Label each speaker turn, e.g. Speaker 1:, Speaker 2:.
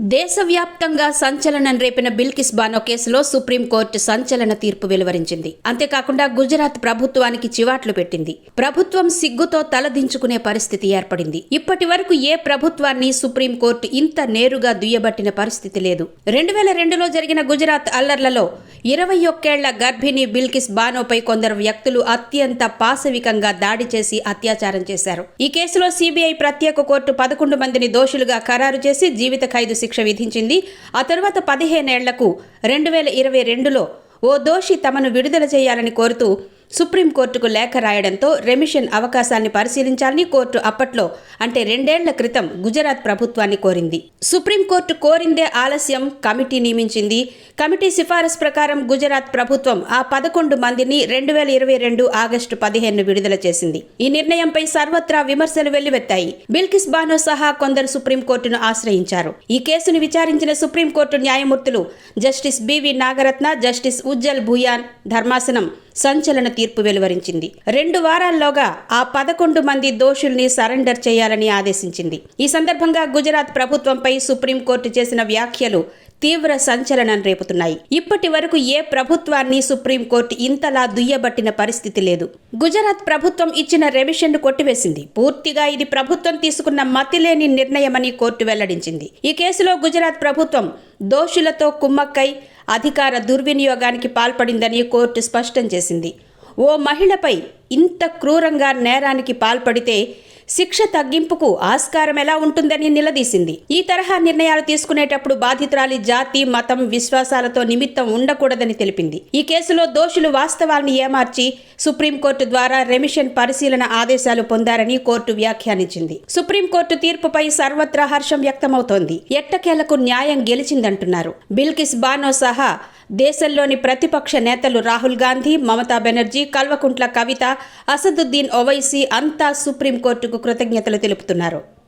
Speaker 1: దేశవ్యాప్తంగా సంచలనం రేపిన బిల్కిస్ బానో కేసులో సుప్రీంకోర్టు సంచలన తీర్పు వెలువరించింది. అంతేకాకుండా గుజరాత్ ప్రభుత్వానికి చివాట్లు పెట్టింది. ప్రభుత్వం సిగ్గుతో తలదించుకునే పరిస్థితి ఏర్పడింది. ఇప్పటి వరకు ఏ ప్రభుత్వాన్ని సుప్రీంకోర్టు ఇంత నేరుగా దుయ్యబట్టిన పరిస్థితి లేదు. రెండు వేల రెండులో జరిగిన గుజరాత్ అల్లర్లలో ఇరవై ఒక్కేళ్ళ గర్భిణి బిల్కిస్ బానోపై కొందరు వ్యక్తులు అత్యంత పాశవికంగా దాడి చేసి అత్యాచారం చేశారు. ఈ కేసులో సిబిఐ ప్రత్యేక కోర్టు పదకొండు మందిని దోషులుగా ఖరారు చేసి జీవిత ఖైదు శిక్ష విధించింది. ఆ తర్వాత పదిహేనేళ్ళకు రెండు వేల ఇరవై రెండులో ఓ దోషి తమను విడుదల చేయాలని కోరుతూ సుప్రీంకోర్టుకు లేఖ రాయడంతో రెమిషన్ అవకాశాన్ని పరిశీలించాలని కోర్టు అప్పట్లో అంటే రెండేళ్ళ క్రితం గుజరాత్ ప్రభుత్వాన్ని కోరింది. సుప్రీంకోర్టు కోరిందే ఆలస్యం కమిటీ నియమించింది. కమిటీ సిఫారసు ప్రకారం గుజరాత్ ప్రభుత్వం ఆ పదకొండు మందిని రెండు వేల ఇరవై రెండు ఆగస్టు పదిహేను విడుదల చేసింది. ఈ నిర్ణయంపై సర్వత్రా విమర్శలు వెల్లువెత్తాయి. బిల్కిస్ బానో సహా కొందరు సుప్రీంకోర్టును ఆశ్రయించారు. ఈ కేసును విచారించిన సుప్రీంకోర్టు న్యాయమూర్తులు justice BV Nagarathna justice Ujjal Bhuyan ధర్మాసనం సంచలన తీర్పు వెలువరించింది. రెండు వారాల్లోగా ఆ పదకొండు మంది దోషుల్ని సరెండర్ చేయాలని ఆదేశించింది. ఈ సందర్భంగా గుజరాత్ ప్రభుత్వంపై సుప్రీంకోర్టు చేసిన వ్యాఖ్యలు తీవ్ర సంచలనం రేపుతున్నాయి. ఇప్పటి వరకు ఏ ప్రభుత్వాన్ని సుప్రీంకోర్టు ఇంతలా దుయ్యబట్టిన పరిస్థితి లేదు. గుజరాత్ ప్రభుత్వం ఇచ్చిన రెవిషన్ను కొట్టివేసింది. పూర్తిగా ఇది ప్రభుత్వం తీసుకున్న మతిలేని నిర్ణయమని కోర్టు వెల్లడించింది. ఈ కేసులో గుజరాత్ ప్రభుత్వం దోషులతో కుమ్మక్కై అధికార దుర్వినియోగానికి పాల్పడిందని కోర్టు స్పష్టం చేసింది. ఓ మహిళపై ఇంత క్రూరంగా నేరానికి పాల్పడితే శిక్ష తగ్గింపుకు ఆస్కారం ఎలా ఉంటుందని నిలదీసింది. ఈ తరహా నిర్ణయాలు తీసుకునేటప్పుడు బాధితురాలి జాతి మతం విశ్వాసాలతో నిమిత్తం ఉండకూడదని తెలిపింది. ఈ కేసులో దోషులు వాస్తవాల్ని ఏమార్చి సుప్రీంకోర్టు ద్వారా రెమిషన్ పరిశీలన ఆదేశాలు పొందారని కోర్టు వ్యాఖ్యానించింది. సుప్రీంకోర్టు తీర్పుపై సర్వత్రా హర్షం వ్యక్తమవుతోంది. ఎట్టకేలకు న్యాయం గెలిచిందంటున్నారు. బిల్కిస్ బానో సహా దేశంలోని ప్రతిపక్ష నేతలు రాహుల్ గాంధీ మమతా బెనర్జీ కల్వకుంట్ల కవిత అసదుద్దీన్ ఓవైసీ అంతా సుప్రీంకోర్టుకు కృతజ్ఞతలు తెలుపుతున్నారు.